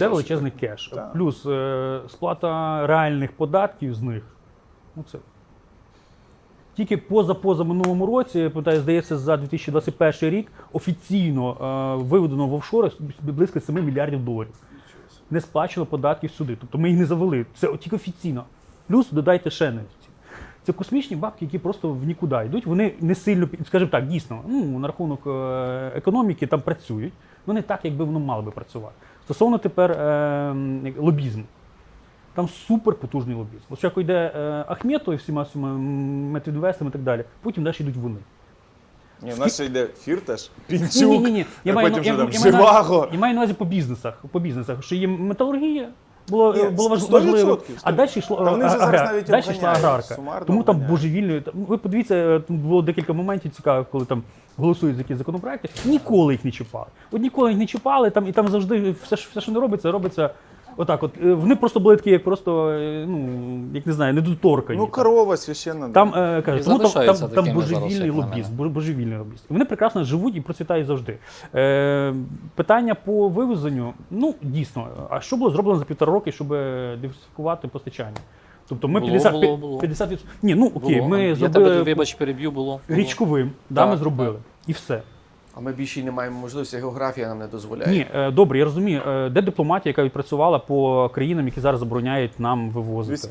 Це величезний кеш. Так. Плюс е, сплата реальних податків з них. Ну, це. Тільки поза-поза минулому році, я пам'ятаю, здається, за 2021 рік офіційно е, виведено в офшори близько 7 мільярдів доларів. Не сплачено податків сюди. Тобто ми їх не завели. Це тільки офіційно. Плюс додайте ще не. Це космічні бабки, які просто в нікуди йдуть. Вони не сильно, скажімо так, дійсно, ну, на рахунок е, економіки там працюють, не так, якби воно мало би працювати. Стосовно тепер е, лобізму. Там супер потужний лобізм. От як йде е, Ахметов і всіма медінвестами і так далі, потім далі йдуть вони. Ні, у нас ще йде Фірташ, Пінчук, ні, ні, ні. Я а маю, потім я, що я, там, маю на- Живаго. я маю на увазі по бізнесах. По бізнесах, що є металургія. Було, Ні, було важ- 100%, важливо. А далі йшло Та вони вже агра- зараз навіть далі йшла обганяють, аграрка. сумарно Тому там обганяють. божевільно. там- Ви подивіться, е, там було декілька моментів цікавих, коли там голосують за якісь законопроекти. Ніколи їх не чіпали. От ніколи їх не чіпали, там і там завжди все, що- все, що не робиться, робиться. Отак, от Е, вони просто були такі, як просто е, ну як не знаю, недоторкані. Ну, корова священна. Там е, кажуть, І тому там, залишаються там, там такими зараз, божевільний як на лобізм, бо- божевільний лобізм. І Вони прекрасно живуть і процвітають завжди. Е, питання по вивезенню, ну дійсно, а що було зроблено за півтора роки, щоб е, диверсифікувати постачання? Тобто ми Було, 50, було, було. 50 Ні, ну окей, Було. ми Я зробили тебе, вибач, переб'ю, було. було. річковим, да, ми зробили. так. І все. А ми більше не маємо можливості, географія нам не дозволяє. Ні, е, добре, я розумію, е, де дипломатія, яка відпрацювала по країнам, які зараз забороняють нам вивозити.